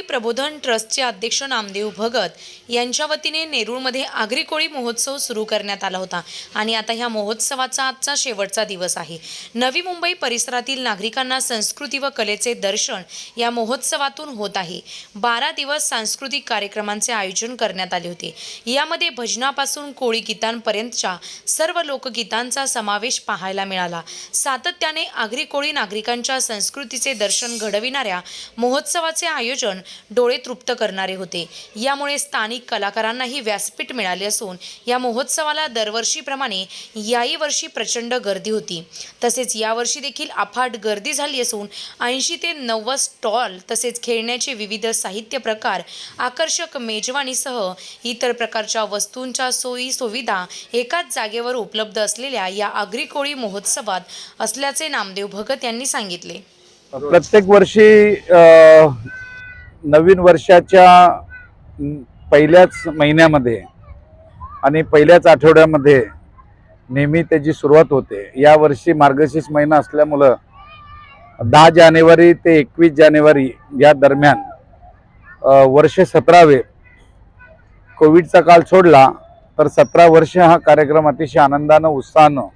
प्रबोधन ट्रस्टचे अध्यक्ष नामदेव भगत यांच्या वतीने नेरूळमध्ये आगरी कोळी महोत्सव सुरू करण्यात आला होता. आणि आता ह्या महोत्सवाचा आजचा शेवटचा दिवस आहे. नवी मुंबई परिसरातील नागरिकांना संस्कृती व कलेचे दर्शन या महोत्सवातून होत आहे. बारा दिवस सांस्कृतिक कार्यक्रमांचे आयोजन करण्यात आले होते. यामध्ये भजनापासून कोळी गीतांपर्यंतच्या सर्व लोकगीतांचा समावेश पाहायला मिळाला. सातत्याने आगरी कोळी नागरिकांच्या संस्कृतीचे दर्शन घडविणाऱ्या महोत्सवाचे आयोजन डोळे तृप्त करणारे होते. यामुळे स्थानिक कलाकारांनाही व्यासपीठ मिळाले असून या महोत्सवाला दरवर्षीप्रमाणे याही वर्षी प्रचंड गर्दी होती. तसेच यावर्षी देखील अफाट गर्दी झाली असून ऐंशी ते नव्वद स्टॉल तसेच खेळण्याचे विविध साहित्य प्रकार आकर्षक मेजवानीसह इतर प्रकारच्या वस्तूंच्या सोयी सुविधा एकाच जागेवर उपलब्ध असलेल्या या आगरी कोळी महोत्सवात असल्याचे नामदेव भगत यांनी सांगितले. प्रत्येक वर्षी नवीन वर्षाच्या पहिल्याच महिन्यामध्ये आणि पहिल्याच आठवड्यामध्ये नेहमी त्याची सुरुवात होते. यावर्षी मार्गशीर्ष महिना असल्यामुळं दहा जानेवारी ते एकवीस जानेवारी या दरम्यान वर्ष सतरावे कोविडचा काळ सोडला तर सतरा वर्ष हा कार्यक्रम अतिशय आनंदानं उत्साहानं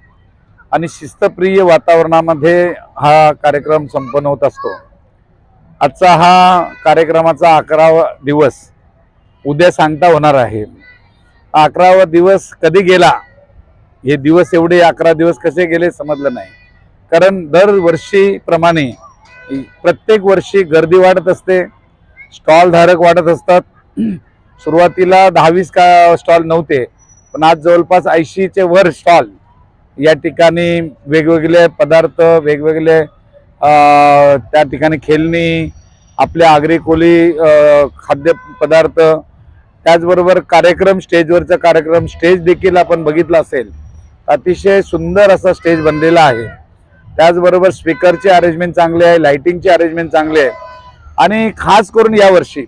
आणि शिस्तप्रिय वातावरणामध्ये हा कार्यक्रम संपन्न होत असतो. आजचा हा कार्यक्रमाचा अकरावा दिवस उद्या सांगता होणार आहे. अकरावा दिवस कधी गेला? हे दिवस एवढे अकरा दिवस कसे गेले समजलं नाही. कारण दरवर्षीप्रमाणे प्रत्येक वर्षी गर्दी वाढत असते स्टॉलधारक वाढत असतात. सुरुवातीला दहावीस का स्टॉल नव्हते पण आज जवळपास ऐंशीचे वर स्टॉल या ठिकाणी वेगवेगळे पदार्थ वेगवेगळे त्या ठिकाणी खेळणी आपले आगरी कोली खाद्यपदार्थ त्याचबरोबर कार्यक्रम स्टेजवरचा कार्यक्रम स्टेज देखील आपण बघितला असेल. अतिशय सुंदर असा स्टेज बनलेला आहे. त्याचबरोबर स्पीकरचे अरेंजमेंट चांगले आहे लाईटिंगचे अरेंजमेंट चांगले आहे. आणि खास करून यावर्षी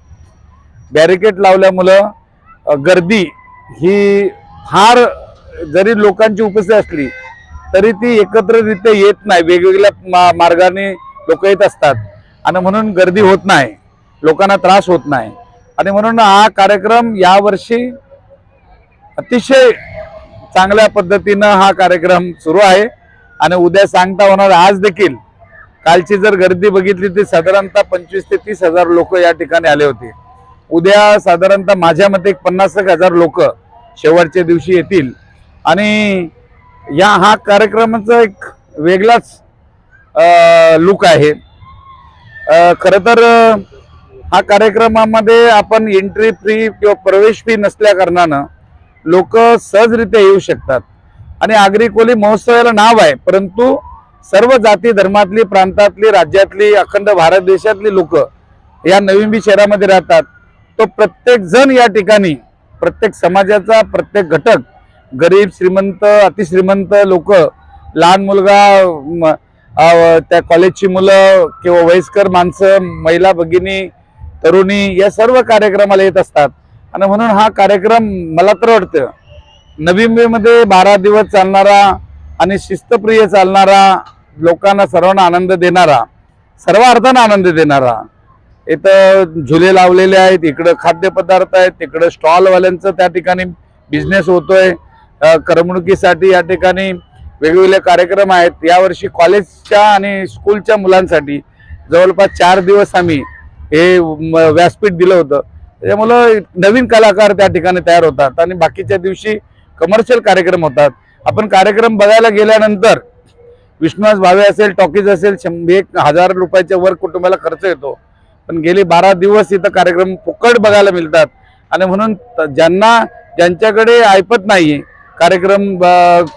बॅरिकेड लावल्यामुळं गर्दी ही फार जरी लोकांची उपस्थिती असली तरी ती एकत्ररित्या येत नाही. वेगवेगळ्या मा- मार्गाने लोक येत असतात. आणि म्हणून गर्दी होत नाही. लोकांना त्रास होत नाही. आणि म्हणून हा कार्यक्रम यावर्षी अतिशय चांगल्या पद्धतीनं हा कार्यक्रम सुरू आहे. आणि उद्या सांगता होणार आज देखील. कालची जर गर्दी बघितली तर साधारणतः पंचवीस ते तीस हजार लोक या ठिकाणी आले होते. उद्या साधारणतः माझ्या मते एक पन्नास एक हजार लोक शेवटच्या दिवशी येतील. आणि या हा कार्यक्रमाचा एक वेगळाच लुक आहे. खरंतर खरं तर हा कार्यक्रमामध्ये आपण एंट्री फ्री किंवा प्रवेश फी नसल्या कारणानं लोक सहजरित्या येऊ शकतात. आणि आगरी कोली महोत्सवाला नाव आहे परंतु सर्व जाती धर्मातली प्रांतातली राज्यातली अखंड भारत देशातली लोक या नवीनबी शहरामध्ये राहतात. तो प्रत्येक जण या ठिकाणी प्रत्येक समाजाचा प्रत्येक घटक गरीब श्रीमंत अतिश्रीमंत लोक लहान मुलगा म, त्या कॉलेजची मुलं किंवा वयस्कर माणसं महिला भगिनी तरुणी या सर्व कार्यक्रमाला येत असतात. आणि म्हणून हा कार्यक्रम मला तर वाटतं नवी मुंबईमध्ये बारा दिवस चालणारा आणि शिस्तप्रिय चालणारा लोकांना सर्वांना आनंद देणारा सर्व अर्थानं आनंद देणारा इथं झुले लावलेले आहेत इकडं खाद्यपदार्थ आहेत तिकडं स्टॉलवाल्यांचं त्या ठिकाणी बिझनेस होतोय. करमणुकीसाठी या ठिकाणी वेगवेगळे कार्यक्रम आहेत. यावर्षी कॉलेजच्या आणि स्कूलच्या मुलांसाठी जवळपास चार दिवस आम्ही हे व्यासपीठ दिलं होतं. त्याच्यामुळं नवीन कलाकार त्या ठिकाणी तयार होतात आणि बाकीच्या दिवशी कमर्शियल कार्यक्रम होतात. आपण कार्यक्रम बघायला गेल्यानंतर विश्वास भावे असेल टॉकीज असेल शंभर एक हजार रुपयाच्या वर कुटुंबाला खर्च येतो. पण गेले बारा दिवस इथं कार्यक्रम फुकट बघायला मिळतात. आणि म्हणून त- ज्यांना ज्यांच्याकडे ऐपत नाही कार्यक्रम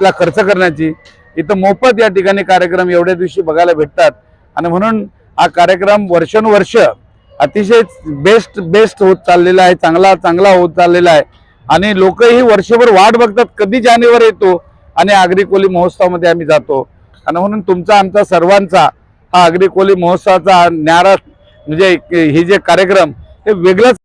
ला खर्च करण्याची. इथं मोफत या ठिकाणी कार्यक्रम एवढ्या दिवशी बघायला भेटतात. आणि म्हणून हा कार्यक्रम वर्षानुवर्ष अतिशय बेस्ट बेस्ट होत चाललेला आहे चांगला चांगला होत चाललेला आहे. आणि लोकही वर्षभर वाट बघतात कधी जानेवारी येतो आणि आगरी कोली महोत्सवामध्ये आम्ही जातो. आणि म्हणून तुमचा आमचा सर्वांचा हा आगरी कोली महोत्सवाचा न्यारा म्हणजे हे जे कार्यक्रम हे वेगळंच